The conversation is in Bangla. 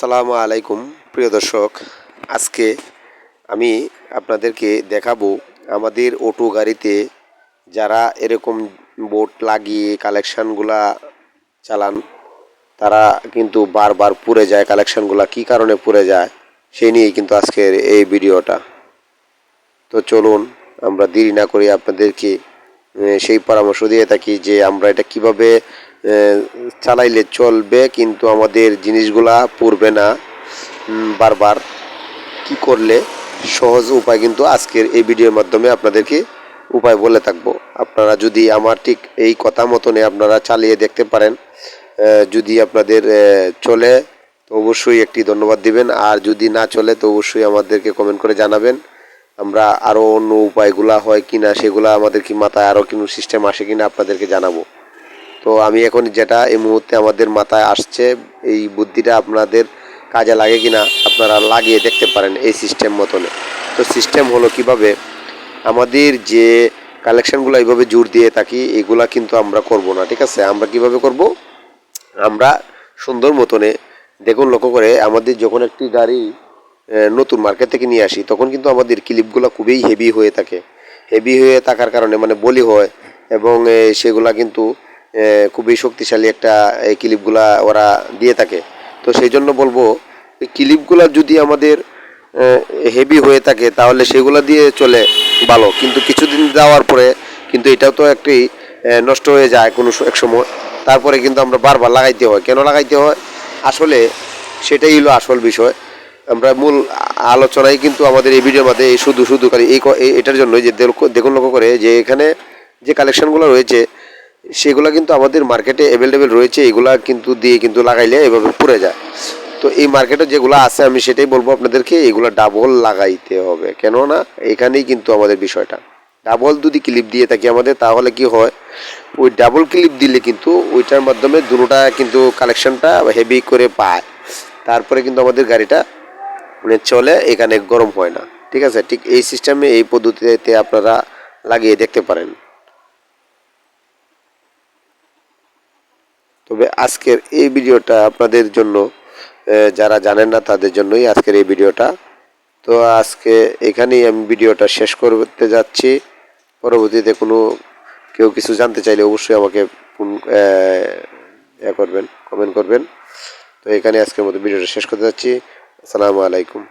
আসসালামু আলাইকুম, প্রিয় দর্শক। আজকে আমি আপনাদেরকে দেখাবো আমাদের অটো গাড়িতে যারা এরকম বোট লাগিয়ে কালেকশানগুলা চালান, তারা কিন্তু বারবার পুড়ে যায় কালেকশানগুলা কী কারণে পুড়ে যায় সেই নিয়েই কিন্তু আজকের এই ভিডিওটা। তো চলুন, আমরা দেরি না করে আপনাদেরকে সেই পরামর্শ দিয়ে থাকি যে আমরা এটা কীভাবে চালাইলে চলবে, কিন্তু আমাদের জিনিসগুলা পড়বে না বারবার। কি করলে সহজ উপায় কিন্তু আজকের এই ভিডিওর মাধ্যমে আপনাদেরকে উপায় বলে থাকব। আপনারা যদি আমার ঠিক এই কথা মতনে আপনারা চালিয়ে দেখতে পারেন যদি আপনাদের চলে, তো অবশ্যই একটি ধন্যবাদ দিবেন। আর যদি না চলে, তো অবশ্যই আমাদেরকে কমেন্ট করে জানাবেন। আমরা আরও অন্য উপায়গুলা হয় কি না সেগুলো আমাদের কি মাথায় আরও কোনো সিস্টেম আসে কি না আপনাদেরকে জানাব। তো আমি এখন যেটা এই মুহূর্তে আমাদের মাথায় আসছে, এই বুদ্ধিটা আপনাদের কাজে লাগে কিনা আপনারা লাগিয়ে দেখতে পারেন এই সিস্টেম মতনে। তো সিস্টেম হলো কীভাবে? আমাদের যে কালেকশানগুলো এইভাবে জোর দিয়ে থাকি, এগুলা কিন্তু আমরা করব না, ঠিক আছে? আমরা কীভাবে করব? আমরা সুন্দর মতনে দেখুন, লক্ষ্য করে আমাদের যখন একটি গাড়ি নতুন মার্কেট থেকে নিয়ে আসি, তখন কিন্তু আমাদের ক্লিপগুলো খুবই হেভি হয়ে থাকে। হেভি হয়ে থাকার কারণে মানে বলি হয় এবং সেগুলা কিন্তু খুবই শক্তিশালী একটা এই ক্লিপগুলা ওরা দিয়ে থাকে। তো সেই জন্য বলব, এই ক্লিপগুলা যদি আমাদের হেভি হয়ে থাকে, তাহলে সেগুলো দিয়ে চলে ভালো। কিন্তু কিছুদিন যাওয়ার পরে কিন্তু এটাও তো একটি নষ্ট হয়ে যায় কোনো এক সময়। তারপরে কিন্তু আমরা বারবার লাগাইতে হয়। কেন লাগাইতে হয়? আসলে সেটাই হলো আসল বিষয়। আমরা মূল আলোচনায় কিন্তু আমাদের এই ভিডিওর মধ্যে শুধু শুধু খালি এই এটার জন্য যে দেখুন লক্ষ্য করে যে এখানে যে কালেকশনগুলো রয়েছে সেগুলো কিন্তু আমাদের মার্কেটে অ্যাভেলেবেল রয়েছে, এগুলা কিন্তু দিয়ে কিন্তু লাগাইলে এভাবে পুড়ে যায়। তো এই মার্কেটে যেগুলো আছে, আমি সেটাই বলব আপনাদেরকে, এগুলো ডাবল লাগাইতে হবে। কেননা, এখানেই কিন্তু আমাদের বিষয়টা। ডাবল যদি ক্লিপ দিয়ে থাকি আমাদের, তাহলে কি হয়, ওই ডাবল ক্লিপ দিলে কিন্তু ওইটার মাধ্যমে দুটোটা কিন্তু কালেকশনটা হেভি করে পায়। তারপরে কিন্তু আমাদের গাড়িটা মানে চলে, এখানে গরম হয় না। ঠিক আছে? ঠিক এই সিস্টেমে এই পদ্ধতিতে আপনারা লাগিয়ে দেখতে পারেন। তবে আজকের এই ভিডিওটা আপনাদের জন্য যারা জানেন না তাদের জন্যই আজকের এই ভিডিওটা। তো আজকে এখানেই আমি ভিডিওটা শেষ করতে যাচ্ছি। পরবর্তীতে কোনো, কেউ কিছু জানতে চাইলে অবশ্যই আমাকে ফোন ইয়ে করবেন কমেন্ট করবেন। তো এখানে আজকের মতো ভিডিওটা শেষ করতে যাচ্ছি। আসসালামু আলাইকুম।